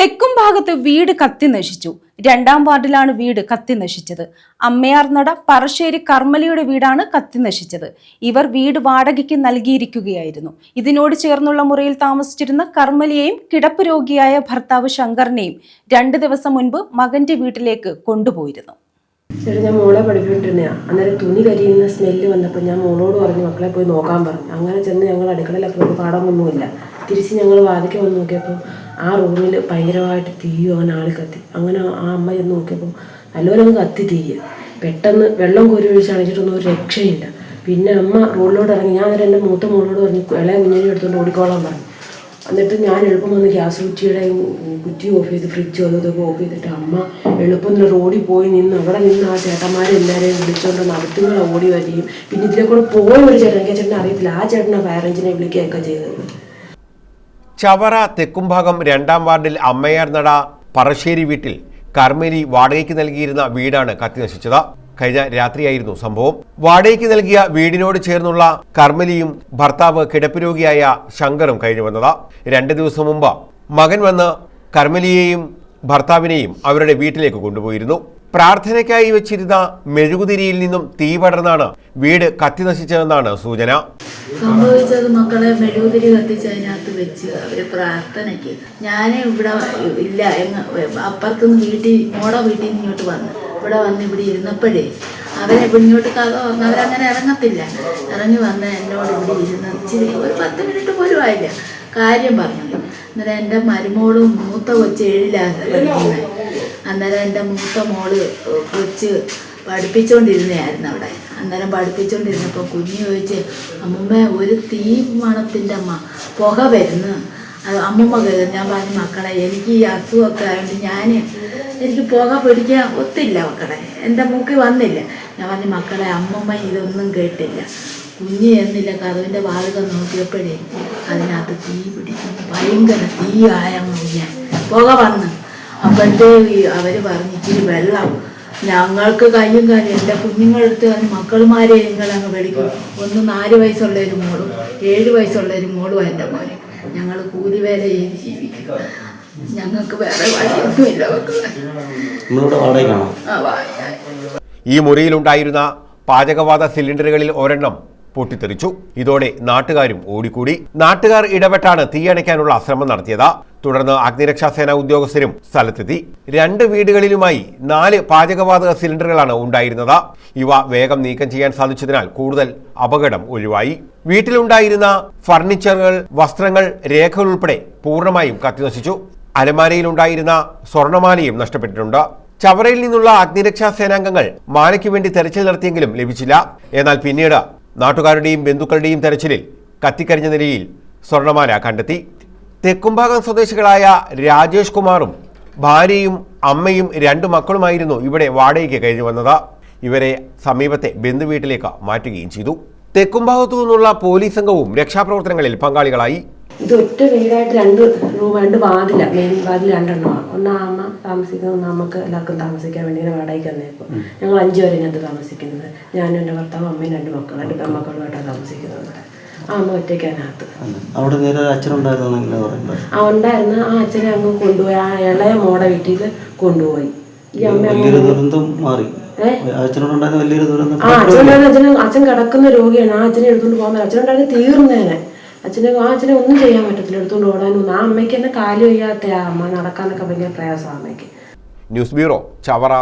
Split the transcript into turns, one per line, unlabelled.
തെക്കും ഭാഗത്ത് വീട് കത്തി നശിച്ചു. രണ്ടാം വാർഡിലാണ് വീട് കത്തി നശിച്ചത്. അമ്മയാർനട പറശ്ശേരി കർമ്മലിയുടെ വീടാണ് കത്തി നശിച്ചത്. ഇവർ വീട് വാടകയ്ക്ക് നൽകിയിരിക്കുകയായിരുന്നു. ഇതിനോട് ചേർന്നുള്ള മുറിയിൽ താമസിച്ചിരുന്ന കർമ്മലിയെയും കിടപ്പ് രോഗിയായ ഭർത്താവ് ശങ്കറിനെയും രണ്ട് ദിവസം മുൻപ് മകന്റെ വീട്ടിലേക്ക് കൊണ്ടുപോയിരുന്നു.
ഞാൻ മോളെ പഠിപ്പിച്ചുകൊണ്ടിരുന്നതാണ് അന്നേരം തുണി കരിയുന്ന സ്മെല്ല് വന്നപ്പോൾ ഞാൻ മോളോട് പറഞ്ഞു മക്കളെ പോയി നോക്കാൻ പറഞ്ഞു. അങ്ങനെ ചെന്ന് ഞങ്ങൾ അടുക്കളയിലൊക്കെ പാടാൻ പാടമൊന്നുമില്ല. തിരിച്ച് ഞങ്ങൾ വാതിക്ക് നോക്കിയപ്പോൾ ആ റൂമിൽ ഭയങ്കരമായിട്ട് തീയോ അങ്ങനെ ആൾ കത്തി. അങ്ങനെ ആ അമ്മ ചെന്ന് നോക്കിയപ്പോൾ നല്ലപോലെ അങ്ങ് കത്തി തീയ പെട്ടെന്ന് വെള്ളം കോരി ഒഴിച്ച് അണച്ചിട്ടൊന്നും ഒരു രക്ഷയില്ല. പിന്നെ അമ്മ റോഡിലോട്ട് ഇറങ്ങി. ഞാൻ അന്നേരം എന്റെ മൂത്ത മോളോട് പറഞ്ഞു ഇളയ കുഞ്ഞിനെ എടുത്തുകൊണ്ട് ഓടിക്കോളാൻ പറഞ്ഞു. എന്നിട്ട് ഞാൻ എളുപ്പം വന്ന് ഗ്യാസ് കുറ്റിയുടെ കുറ്റി ഓഫ് ചെയ്ത് ഫ്രിഡ്ജ് അതും ഇതൊക്കെ ഓഫ് ചെയ്തിട്ട് അമ്മ എളുപ്പം റോഡിൽ പോയി നിന്ന് അവിടെ നിന്ന് ആ ചേട്ടന്മാരെല്ലാവരെയും വിളിച്ചുകൊണ്ട് നടത്തുകൾ ഓടി വരികയും പിന്നെ ഇതിലെ കൂടെ പോയ ഒരു ചേട്ടൻ ചേട്ടനെ അറിയത്തില്ല. ആ ചേട്ടനെ ഫയർ എഞ്ചിനെ വിളിക്കുകയൊക്കെ ചെയ്തത്.
ചവറ തെക്കുംഭാഗം രണ്ടാം വാർഡിൽ അമ്മയാർ നട പറശ്ശേരി വീട്ടിൽ കർമ്മേലി വാടകയ്ക്ക് നൽകിയിരുന്ന വീടാണ് കത്തി നശിച്ചത് കഴിഞ്ഞ രാത്രിയായിരുന്നു സംഭവം. വാടകയ്ക്ക് നൽകിയ വീടിനോട് ചേർന്നുള്ള കർമ്മലിയും ഭർത്താവ് കിടപ്പ് രോഗിയായ ശങ്കറും കഴിഞ്ഞു വന്നത്. രണ്ട് ദിവസം മുമ്പ് മകൻ വന്ന് കർമ്മലിയെയും ഭർത്താവിനെയും അവരുടെ വീട്ടിലേക്ക് കൊണ്ടുപോയിരുന്നു. പ്രാർത്ഥനയ്ക്കായി വെച്ചിരുന്ന മെഴുകുതിരിയിൽ നിന്നും തീ പടർന്നാണ് വീട് കത്തിനശിച്ചതെന്നാണ് സൂചന.
സംഭവിച്ചത് മക്കളെ മെഴുകുതിരി കത്തിച്ച് അതിനകത്ത് വെച്ച് അവർ പ്രാർത്ഥനയ്ക്ക്. ഞാൻ ഇവിടെ ഇല്ല എന്ന് അപ്പുറത്തുനിന്ന് വീട്ടിൽ മോടെ വീട്ടിൽ നിന്ന് ഇങ്ങോട്ട് വന്ന്. ഇവിടെ വന്ന് ഇവിടെ ഇരുന്നപ്പോഴേ അവരെ ഇങ്ങോട്ട് കഥ വന്ന് അവരങ്ങനെ ഇറങ്ങത്തില്ല. ഇറങ്ങി വന്ന് എന്നോട് ഇവിടെ ഇരുന്ന് ഇച്ചിരി ഒരു പത്ത് മിനിറ്റ് പോലും ആയില്ല. കാര്യം പറഞ്ഞു. അന്നേരം എന്റെ മരുമോളും മൂത്ത കൊച്ച് ഏഴിലാണ് അന്നേരം എന്റെ മൂത്ത മോൾ കൊച്ച് പഠിപ്പിച്ചുകൊണ്ടിരുന്നതായിരുന്നു അവിടെ. അന്നേരം പഠിപ്പിച്ചുകൊണ്ടിരുന്നപ്പോൾ കുഞ്ഞ് ചോദിച്ച് അമ്മമ്മ ഒരു തീ മണത്തിന്റെ അമ്മ പുക വരുന്നു. അമ്മുമ്മ കരുതും. ഞാൻ പറഞ്ഞു മക്കളെ എനിക്ക് ഈ അസുഖമൊക്കെ ആയതുകൊണ്ട് ഞാൻ എനിക്ക് പുക പിടിക്കാൻ ഒത്തില്ല മക്കളെ. എന്റെ മൂക്കിൽ വന്നില്ല. ഞാൻ പറഞ്ഞു മക്കളെ അമ്മമ്മ ഇതൊന്നും കേട്ടില്ല. കുഞ്ഞ് എന്നില്ല കഥവിന്റെ വാതകം നോക്കിയപ്പോഴേ അതിനകത്ത് തീ പിടിക്കും. ഭയങ്കര തീ ആയ മുഞ്ഞ. പുക വന്ന്. അപ്പോഴത്തെ അവർ പറഞ്ഞു ഇച്ചിരി വെള്ളം ഞങ്ങൾക്ക് കയ്യും കാര്യം എന്റെ കുഞ്ഞുങ്ങളെടുത്ത് പറഞ്ഞ് മക്കളുമാരെ നിങ്ങൾ അങ്ങ് പഠിക്കും ഒന്ന് നാല് വയസ്സുള്ള ഒരു മോളും ഏഴ് വയസ്സുള്ള ഒരു മോളും എന്റെ മോനെ. ഞങ്ങൾ കൂലിവേല ചെയ്ത് ജീവിക്കും. ഞങ്ങൾക്ക് വേറെ വഴിയൊന്നുമില്ല
ഈ മുറിയിലുണ്ടായിരുന്ന പാചകവാത സിലിണ്ടറുകളിൽ ഒരെണ്ണം പൊട്ടിത്തെറിച്ചു. ഇതോടെ നാട്ടുകാരും ഓടിക്കൂടി. നാട്ടുകാർ ഇടപെട്ടാണ് തീയണയ്ക്കാനുള്ള ശ്രമം നടത്തിയത്. തുടർന്ന് അഗ്നിരക്ഷാസേന ഉദ്യോഗസ്ഥരും സ്ഥലത്തെത്തി. രണ്ട് വീടുകളിലുമായി നാല് പാചകവാതക സിലിണ്ടറുകളാണ് ഉണ്ടായിരുന്നത്. ഇവ വേഗം നീക്കം ചെയ്യാൻ സാധിച്ചതിനാൽ കൂടുതൽ അപകടം ഒഴിവായി. വീട്ടിലുണ്ടായിരുന്ന ഫർണിച്ചറുകൾ വസ്ത്രങ്ങൾ രേഖകൾ ഉൾപ്പെടെ പൂർണമായും കത്തിനശിച്ചു. അലമാരയിലുണ്ടായിരുന്ന സ്വർണമാലയും നഷ്ടപ്പെട്ടിട്ടുണ്ട്. ചവറയിൽ നിന്നുള്ള അഗ്നിരക്ഷാ സേനാംഗങ്ങൾ മാലയ്ക്ക് വേണ്ടി തെരച്ചിൽ നടത്തിയെങ്കിലും ലഭിച്ചില്ല. എന്നാൽ പിന്നീട് നാട്ടുകാരുടെയും ബന്ധുക്കളുടെയും തെരച്ചിലിൽ കത്തിക്കരിഞ്ഞ നിലയിൽ സ്വർണമാല കണ്ടെത്തി. തെക്കുംഭാഗം സ്വദേശികളായ രാജേഷ് കുമാറും ഭാര്യയും അമ്മയും രണ്ടു മക്കളുമായിരുന്നു ഇവിടെ വാടകയ്ക്ക് കഴിഞ്ഞു വന്നത്. ഇവരെ സമീപത്തെ ബന്ധുവീട്ടിലേക്ക് മാറ്റുകയും ചെയ്തു. തെക്കുംഭാഗത്തു നിന്നുള്ള പോലീസ് സംഘവും രക്ഷാപ്രവർത്തനങ്ങളിൽ പങ്കാളികളായി.
ഇത് ഒറ്റ വീടായിട്ട് രണ്ട് റൂം രണ്ട് വാതില. മെയിൻ വാതിൽ രണ്ടെണ്ണമാണ് ഒന്ന് അമ്മ താമസിക്കുന്നത് ഒന്ന് അമ്മയ്ക്ക് എല്ലാവർക്കും താമസിക്കാൻ വേണ്ടി ഇങ്ങനെ വാടകയ്ക്ക് വന്നേപ്പോൾ ഞങ്ങൾ അഞ്ചു പേരെ ഇതിനകത്ത് താമസിക്കുന്നത്. ഞാനും എന്റെ ഭർത്താവും അമ്മയും രണ്ട് മക്കളും രണ്ട് പെൺമക്കളുമായിട്ടാണ് താമസിക്കുന്നത് അമ്മ ഒറ്റയ്ക്ക് അതിനകത്ത്
അവിടെ നേരെ അച്ഛൻ ഇങ്ങനെ
ആ ഉണ്ടായിരുന്ന. ആ അച്ഛനെ അങ്ങ് കൊണ്ടുപോയി. ആ ഇളയ മോടെ വീട്ടിൽ കൊണ്ടുപോയി. ഈ അമ്മ
ദുരന്തം മാറി.
ആ അച്ഛനുണ്ടായിരുന്ന അച്ഛന് അച്ഛൻ കിടക്കുന്ന രോഗിയാണ്. ആ അച്ഛനെ എടുത്തുകൊണ്ട് പോകാൻ അച്ഛൻ അച്ഛനുണ്ടായിരുന്ന തീർന്നേനെ. അച്ഛനെ ആ അച്ഛനെ ഒന്നും ചെയ്യാൻ പറ്റത്തില്ല. എടുത്തുകൊണ്ട് ഓടാനൊന്നും ആ അമ്മയ്ക്ക് തന്നെ കാൽ വയ്യാത്ത ആ അമ്മ നടക്കാനൊക്കെ ഭയങ്കര പ്രയാസമാണ് അമ്മയ്ക്ക്.
News bureau Chavara.